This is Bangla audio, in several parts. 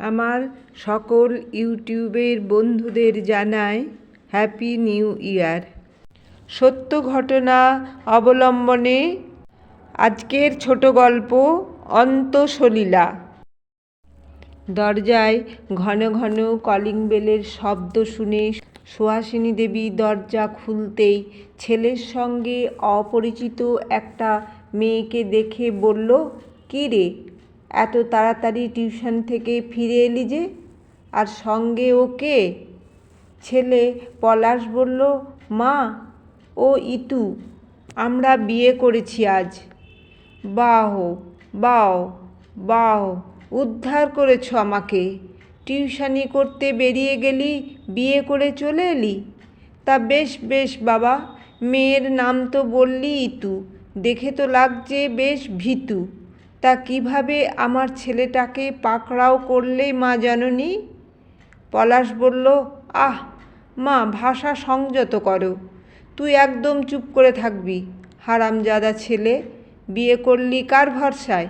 আমার সকল ইউটিউবের বন্ধুদের জানাই হ্যাপি নিউ ইয়ার। সত্য ঘটনা অবলম্বনে আজকের ছোট গল্প অন্তসলীলা। দরজায় ঘন ঘন কলিং বেলের শব্দ শুনে সুহাসিনী দেবী দরজা খুলতেই ছেলের সঙ্গে অপরিচিত একটা মেয়েকে দেখে বলল, কী রে এত তাড়াতাড়ি টিউশন থেকে ফিরে এলি যে? আর সঙ্গে ওকে? ছেলে পলাশ বলল, মা, ও ইতু, আমরা বিয়ে করেছি আজ। বাহ বাহ বাহ, উদ্ধার করেছ আমাকে। টিউশানি করতে বেরিয়ে গেলি, বিয়ে করে চলে এলি? তা বেশ বেশ বাবা, মেয়ের নাম তো বললি ইতু। দেখে তো লাগছে বেশ ভীতু। তা কীভাবে আমার ছেলেটাকে পাকড়াও করলে মা জননী? পলাশ বলল, আহ, মা, ভাষা সংযত করো। তুই একদম চুপ করে থাকবি। হারামজাদা ছেলে, বিয়ে করলি কার ভরসায়?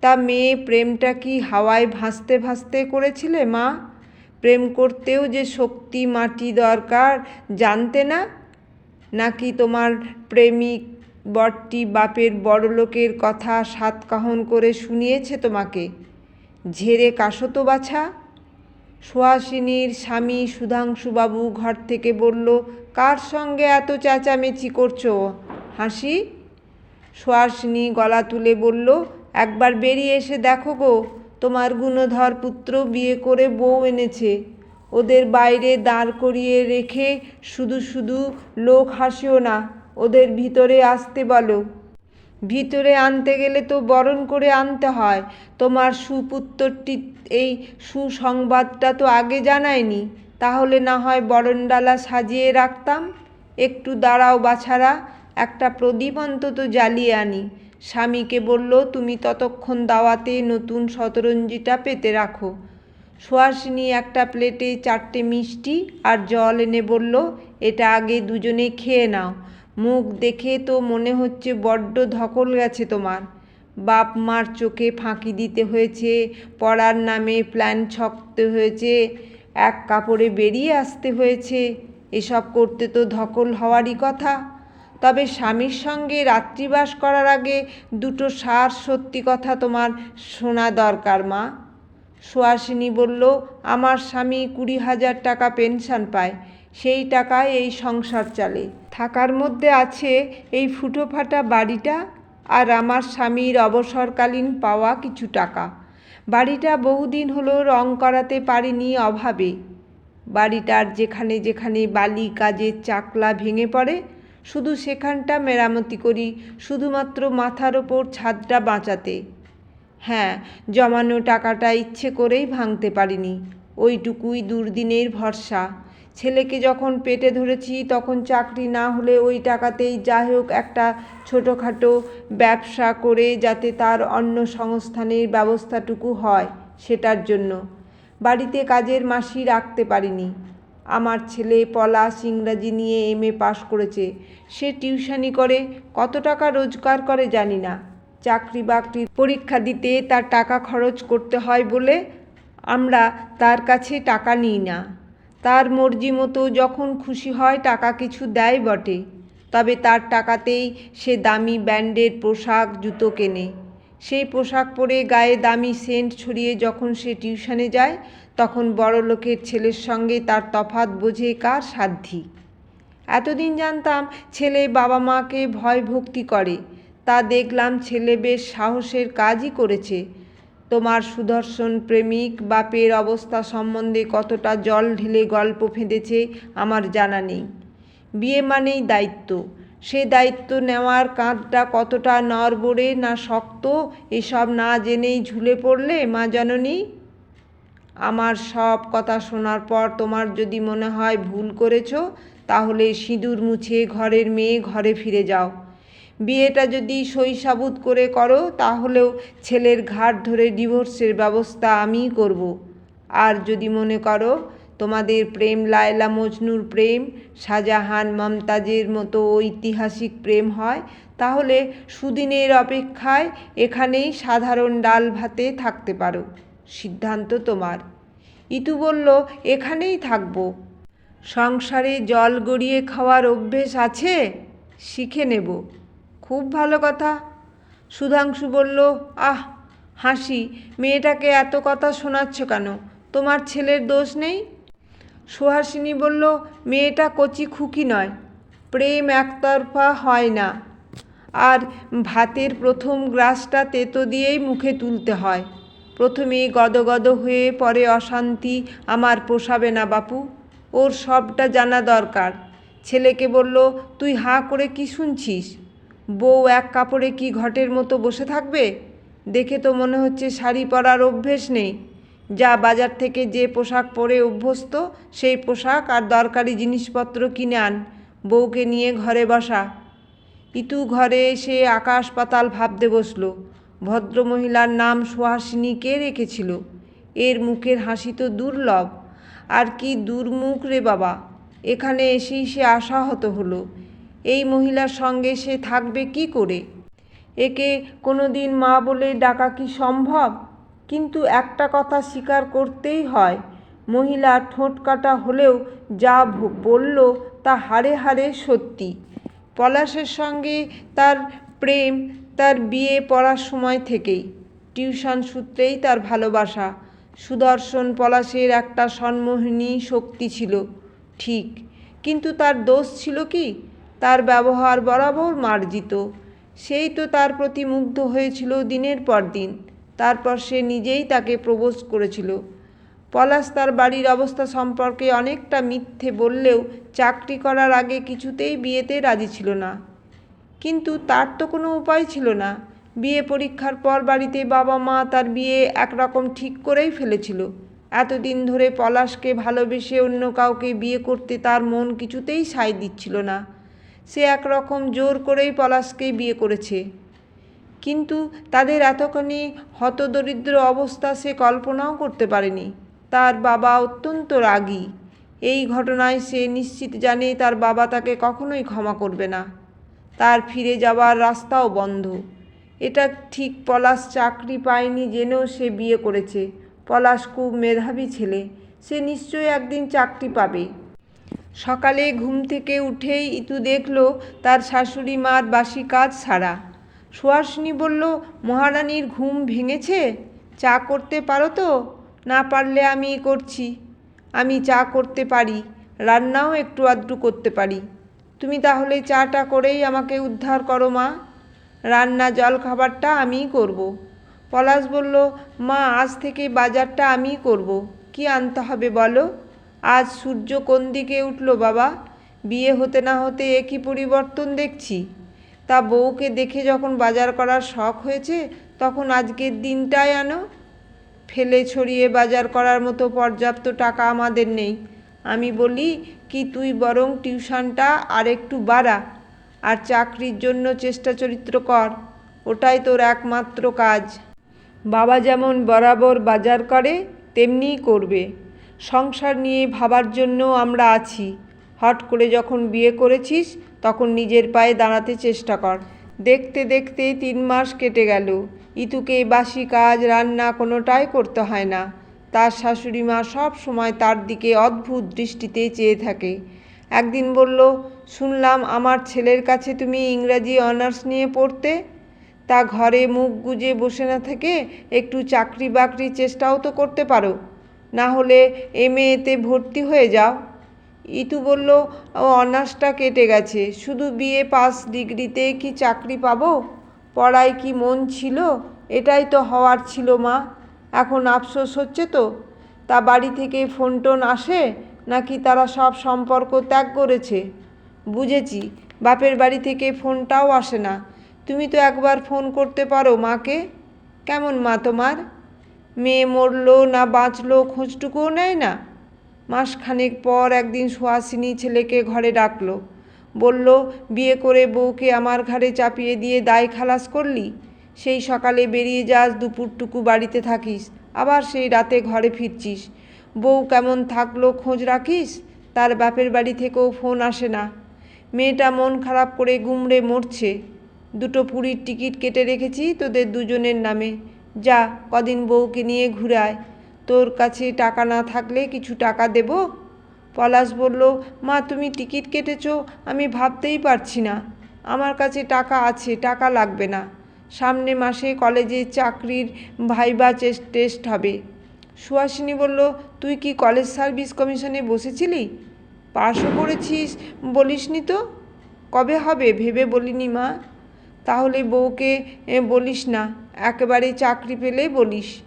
তা মেয়ে প্রেমটা কি হাওয়ায় ভাসতে ভাসতে করেছিলে মা? প্রেম করতেও যে শক্তি, মাটি দরকার জানতে না? নাকি তোমার প্রেমিক বরটি বাপের বড়লোকের কথা সাতকাহন করে শুনিয়েছে তোমাকে। ঝেড়ে তো বাছা? সুহাসিনীর স্বামী সুধাংশুবাবু ঘর থেকে বলল, কার সঙ্গে এত চেঁচামেচি করছ? হাসি? সুহাসিনী গলা তুলে বলল, একবার বেরিয়ে এসে দেখো গো, তোমার গুণধর পুত্র বিয়ে করে বউ এনেছে। ওদের বাইরে দাঁড় করিয়ে রেখে শুধু শুধু লোক হাসিও না। ওদের ভিতরে আসতে বলো। ভিতরে আনতে গেলে তো বরণ করে আনতে হয়। তোমার সুপুত্রটি এই সুসংবাদটা তো আগে জানায়নি। তাহলে না হয় বরণডালা সাজিয়ে রাখতাম। একটু দাঁড়াও বাছারা, একটা প্রদীপ অন্তত জ্বালিয়ে আনি। স্বামীকে বলল, তুমি ততক্ষণ দাওয়াতে নতুন শতরঞ্জিটা পেতে রাখো। সুহাসিনী একটা প্লেটে চারটে মিষ্টি আর জল এনে বলল, এটা আগে দুজনে খেয়ে নাও। মুখ দেখে তো মনে হচ্ছে বড্ড ধকল গেছে তোমার। বাপ মার চোখে ফাঁকি দিতে হয়েছে, পড়ার নামে প্ল্যান ছকতে হয়েছে, এক কাপড়ে বেরিয়ে আসতে হয়েছে। এসব করতে তো ধকল হওয়ারই কথা। তবে স্বামীর সঙ্গে রাত্রিবাস করার আগে দুটো সার সত্যি কথা তোমার শোনা দরকার, মা। সুহাসিনী বলল, আমার স্বামী কুড়ি হাজার টাকা পেনশন পায়, সেই টাকায় এই সংসার চলে। থাকার মধ্যে আছে এই ফুটো ফাটা বাড়িটা আর আমার স্বামীর অবসরকালীন পাওয়া কিছু টাকা। বাড়িটা বহুদিন হলো রং করাতে পারিনি অভাবে। বাড়িটার যেখানে যেখানে বালি, কাজের চাকলা ভেঙে পড়ে, শুধু সেখানটা মেরামতি করি, শুধুমাত্র মাথার ওপর ছাদটা বাঁচাতে। হ্যাঁ জমানো টাকাটা ইচ্ছে করেই ভাঙতে পারিনি। ওইটুকুই দুর্দিনের ভরসা। ছেলেকে যখন পেটে ধরেছি, তখন চাকরি না হলে ওই টাকাতেই যাই হোক একটা ছোটোখাটো ব্যবসা করে যাতে তার অন্য সংস্থানের ব্যবস্থাটুকু হয় সেটার জন্য। বাড়িতে কাজের মাসি রাখতে পারিনি। আমার ছেলে পলাশ ইংরাজি নিয়ে এম এ পাশ করেছে। সে টিউশনি করে, কত টাকা রোজগার করে জানি না। চাকরি বাকরির পরীক্ষা দিতে তার টাকা খরচ করতে হয় বলে আমরা তার কাছে টাকা নিই না। তার মর্জি মতো যখন খুশি হয় টাকা কিছু দেয় বটে, তবে তার টাকাতেই সে দামি ব্যান্ডের পোশাক, জুতো কেনে। সেই পোশাক পরে গায়ে দামি সেন্ট ছড়িয়ে যখন সে টিউশনে যায়, তখন বড় লোকের ছেলের সঙ্গে তার তফাত বোঝে কার সাধ্যি এতদিন জানতাম ছেলে বাবা মাকে ভয় ভক্তি করে। তা দেখলাম ছেলে বেশ সাহসের কাজই করেছে। তোমার সুদর্শন প্রেমিক, বাপের অবস্থা সম্বন্ধে কতটা জল ঢেলে গল্প ফেঁদেছে আমার জানা নেই। বিয়ে মানেই দায়িত্ব। সে দায়িত্ব নেওয়ার কাঁধটা কতটা নড়বড়ে না শক্ত, এসব না জেনেই ঝুলে পড়লে, মা জননী? আমার সব কথা শোনার পর তোমার যদি মনে হয় ভুল করেছ, তাহলে সিঁদুর মুছে ঘরের মেয়ে ঘরে ফিরে যাও। বিয়েটা যদি সইসাবুত করে করো, তাহলেও ছেলের ঘাট ধরে ডিভোর্সের ব্যবস্থা আমিই করব। আর যদি মনে করো তোমাদের প্রেম লায়লা মজনুর প্রেম, শাহজাহান মমতাজের মতো ঐতিহাসিক প্রেম হয়, তাহলে সুদিনের অপেক্ষায় এখানেই সাধারণ ডাল ভাতে থাকতে পারো। সিদ্ধান্ত তোমার। ইতু বলল, এখানেই থাকব। সংসারে জল গড়িয়ে খাওয়ার অভ্যেস আছে? শিখে নেব। খুব ভালো কথা। সুধাংশু বলল, আহ, হাসি, মেয়েটাকে এত কথা শোনাচ্ছ কেন? তোমার ছেলের দোষ নেই? সুহাসিনী বলল, মেয়েটা কচি খুকি নয়, প্রেম একতরফা হয় না। আর ভাতের প্রথম গ্রাসটা তেতো দিয়েই মুখে তুলতে হয়। প্রথমে গদগদ হয়ে পরে অশান্তি আমার পোষাবে না বাপু, ওর সবটা জানা দরকার। ছেলেকে বলল, তুই হাঁ করে কি শুনছিস? বউ এক কাপড়ে কি ঘটের মতো বসে থাকবে? দেখে তো মনে হচ্ছে শাড়ি পরার অভ্যেস নেই। যা বাজার থেকে যে পোশাক পরে অভ্যস্ত, সেই পোশাক আর দরকারি জিনিসপত্র কিনে আন, বউকে নিয়ে ঘরে বসা। ইতু ঘরে এসে আকাশ পাতাল ভাবতে বসল। ভদ্রমহিলার নাম সুহাসিনী কে রেখেছিল। এর মুখের হাসি তো দুর্লভ। আর কি দুর্মুখ রে বাবা। এখানে এসেই সে আশাহত হলো। এই মহিলার সঙ্গে সে থাকবে কি করে? একে কোনো দিন মা বলে ডাকা কি সম্ভব? কিন্তু একটা কথা স্বীকার করতেই হয়, মহিলা ঠোঁট কাটা হলেও যা বলল তা হাড়ে হাড়ে সত্যি। পলাশের সঙ্গে তার প্রেম, তার বিয়ে পড়ার সময় থেকেই। টিউশন সূত্রেই তার ভালোবাসা। সুদর্শন পলাশের একটা সন্মোহিনী শক্তি ছিল, ঠিক। কিন্তু তার দোষ ছিল কি? তার ব্যবহার বরাবর মার্জিত। সেই তো তার প্রতি মুগ্ধ হয়েছিল দিনের পর দিন। তারপর সে নিজেই তাকে প্রবোজ করেছিল। পলাশ তার বাড়ির অবস্থা সম্পর্কে অনেকটা মিথ্যে বললেও চাকরি করার আগে কিছুতেই বিয়েতে রাজি ছিল না। কিন্তু তার তো কোনো উপায় ছিল না। বিয়ে পরীক্ষার পর বাড়িতে বাবা মা তার বিয়ে একরকম ঠিক করেই ফেলেছিল। এতদিন ধরে পলাশকে ভালোবেসে অন্য কাউকে বিয়ে করতে তার মন কিছুতেই সায় দিচ্ছিল না। সে একরকম জোর করেই পলাশকে বিয়ে করেছে। কিন্তু তাদের এতখানি হতদরিদ্র অবস্থা সে কল্পনাও করতে পারেনি। তার বাবা অত্যন্ত রাগী। এই ঘটনায় সে নিশ্চিত জানে তার বাবা তাকে কখনোই ক্ষমা করবে না। তার ফিরে যাওয়ার রাস্তাও বন্ধ। এটা ঠিক পলাশ চাকরি পায়নি জেনেও সে বিয়ে করেছে। পলাশ খুব মেধাবী ছেলে। সে নিশ্চয়ই একদিন চাকরি পাবে। সকালে ঘুম থেকে উঠেই ইতু দেখল তার শাশুড়ি মার বাসি কাজ সারা। সুহাসিনী বলল, মহারানীর ঘুম ভেঙেছে? চা করতে পারো তো? না পারলে আমি করছি। আমি চা করতে পারি, রান্নাও একটু আধটু করতে পারি। তুমি তাহলে চাটা করেই আমাকে উদ্ধার করো মা। রান্না জল খাবারটা আমিই করব। পলাশ বলল, মা, আজ থেকে বাজারটা আমিই করব। কি আনতে হবে বলো? আজ সূর্য কোন দিকে উঠল বাবা? বিয়ে হতে না হতে একই পরিবর্তন দেখছি? তা বউকে দেখে যখন বাজার করার শখ হয়েছে, তখন আজকের দিনটাই আনো। ফেলে ছড়িয়ে বাজার করার মতো পর্যাপ্ত টাকা আমাদের নেই। আমি বলি, কি তুই বরং টিউশনটা আর একটু বাড়া আর চাকরির জন্য চেষ্টা চরিত্র কর। ওটাই তোর একমাত্র কাজ। বাবা যেমন বরাবর বাজার করে, তেমনিই করবে। সংসার নিয়ে ভাবার জন্য আমরা আছি। হট করে যখন বিয়ে করেছিস, তখন নিজের পায়ে দাঁড়াতে চেষ্টা কর। দেখতে দেখতে তিন মাস কেটে গেল। ইতুকে বাসি কাজ রান্না কোনোটাই করতে হয় না। তার শাশুড়ি মা সব সময় তার দিকে অদ্ভুত দৃষ্টিতে চেয়ে থাকে। একদিন বলল, শুনলাম আমার ছেলের কাছে তুমি ইংরাজি অনার্স নিয়ে পড়তে? তা ঘরে মুখ গুজে বসে না থেকে একটু চাকরি বাকরির চেষ্টাও তো করতে পারো। না হলে এম এতে ভর্তি হয়ে যাও। ইতু বলল অনার্সটা কেটে গেছে। শুধু বিএ পাস ডিগ্রিতে কি চাকরি পাবো? পড়ায় কি মন ছিল? এটাই তো হওয়ার ছিল মা। এখন আফসোস হচ্ছে তো। তা বাড়ি থেকে ফোন টোন আসে? নাকি তারা সব সম্পর্ক ত্যাগ করেছে? বুঝেছি। বাপের বাড়ি থেকে ফোনটাও আসে না। তুমি তো একবার ফোন করতে পারো মাকে? কেমন মা তোমার? মেয়ে মরলো না বাঁচলো খোঁজটুকুও নেয় না। মাসখানেক পর একদিন সুহাসিনী ছেলেকে ঘরে ডাকলো। বলল, বিয়ে করে বউকে আমার ঘাড়ে চাপিয়ে দিয়ে দায় খালাস করলি? সেই সকালে বেরিয়ে যাস, দুপুরটুকু বাড়িতে থাকিস, আবার সেই রাতে ঘরে ফিরছিস। বউ কেমন থাকল খোঁজ রাখিস? তার বাপের বাড়ি থেকেও ফোন আসে না। মেয়েটা মন খারাপ করে গুমড়ে মরছে। দুটো পুরীর টিকিট কেটে রেখেছি তোদের দুজনের নামে। যা, কদিন বউকে নিয়ে ঘুরায় তোর কাছে টাকা না থাকলে কিছু টাকা দেব? পলাশ বলল, মা, তুমি টিকিট কেটেছো, আমি ভাবতেই পারছি না। আমার কাছে টাকা আছে, টাকা লাগবে না। সামনে মাসে কলেজে চাকরির ভাইবা টেস্ট হবে। সুহাসিনী বলল, তুই কি কলেজ সার্ভিস কমিশনে বসেছিলি? পাশও করেছিস বলিসনি তো? কবে হবে ভেবে বলিনি মা? তাহলে বউকে বলিস না। একেবারে চাকরি পেলে বলিস।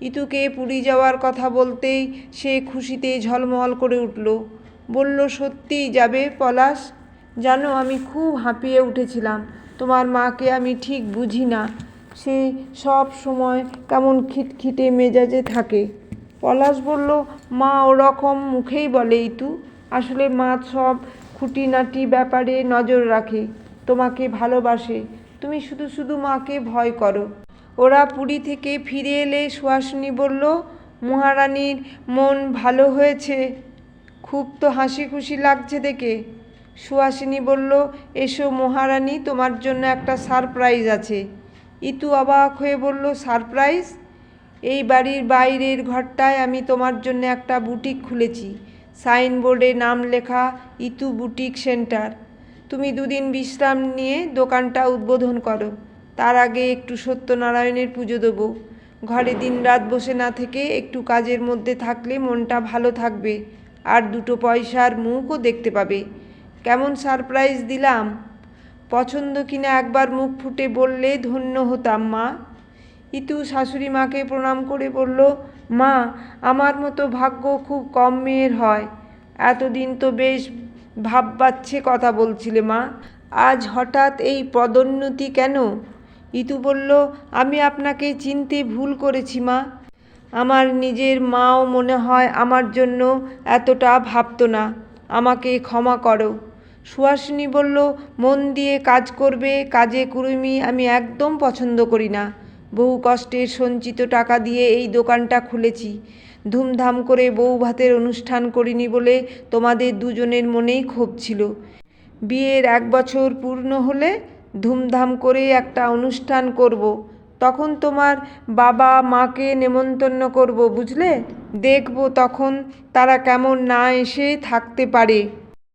ইতুকে পুরী যাওয়ার কথা বলতেই সে খুশিতে ঝলমল করে উঠল। বলল সত্যিই যাবে পলাশ? জানো, আমি খুব হাঁপিয়ে উঠেছিলাম। তোমার মাকে আমি ঠিক বুঝি না। সে সব সময় কেমন খিটখিটে মেজাজে থাকে। পলাশ বলল, মা ওরকম মুখেই বলে ইতু। আসলে মা সব খুঁটিনাটি ব্যাপারে নজর রাখে। তোমাকে ভালোবাসে। তুমি শুধু শুধু মাকে ভয় করো। ওরা পুরী থেকে ফিরে এলে সুহাসিনী বলল, মহারানীর মন ভালো হয়েছে। খুব তো হাসি খুশি লাগছে দেখে। সুহাসিনী বলল, এসো মহারানী, তোমার জন্য একটা সারপ্রাইজ আছে। ইতু অবাক হয়ে বলল, সারপ্রাইজ? এই বাড়ির বাইরের ঘরটায় আমি তোমার জন্য একটা বুটিক খুলেছি। সাইনবোর্ডে নাম লেখা ইতু বুটিক সেন্টার। তুমি দুদিন বিশ্রাম নিয়ে দোকানটা উদ্বোধন করো। তার আগে একটু সত্যনারায়ণের পুজো দেবো। ঘরে দিনরাত বসে না থেকে একটু কাজের মধ্যে থাকলে মনটা ভালো থাকবে, আর দুটো পয়সার মুখও দেখতে পাবে। কেমন সারপ্রাইজ দিলাম। পছন্দ কিনা একবার মুখ ফুটে বললে ধন্য হতাম মা। ইতু শাশুড়ি মাকে প্রণাম করে বলল, মা, আমার মতো ভাগ্য খুব কম মেয়ের হয়। এতদিন তো বেশ ভাব পাচ্ছে কথা বলছিলে মা। আজ হঠাৎ এই পদোন্নতি কেন? ইতু বলল, আমি আপনাকে চিনতে ভুল করেছি, মা। আমার নিজের মাও মনে হয় আমার জন্য এতটা ভাবতো না। আমাকে ক্ষমা করো। সুহাসিনী বলল, মন দিয়ে কাজ করবে, কাজে কুড়ুমি আমি একদম পছন্দ করি না। বহু কষ্টের সঞ্চিত টাকা দিয়ে এই দোকানটা খুলেছি। ধুমধাম করে বউ ভাতের অনুষ্ঠান করিনি বলে তোমাদের দুজনের মনেই ক্ষোভ ছিল। বিয়ের এক বছর পূর্ণ হলে ধুমধাম করে একটা অনুষ্ঠান করব। তখন তোমার বাবা মাকে নেমন্তন্ন করব, বুঝলে দেখব তখন তারা কেমন না এসে থাকতে পারে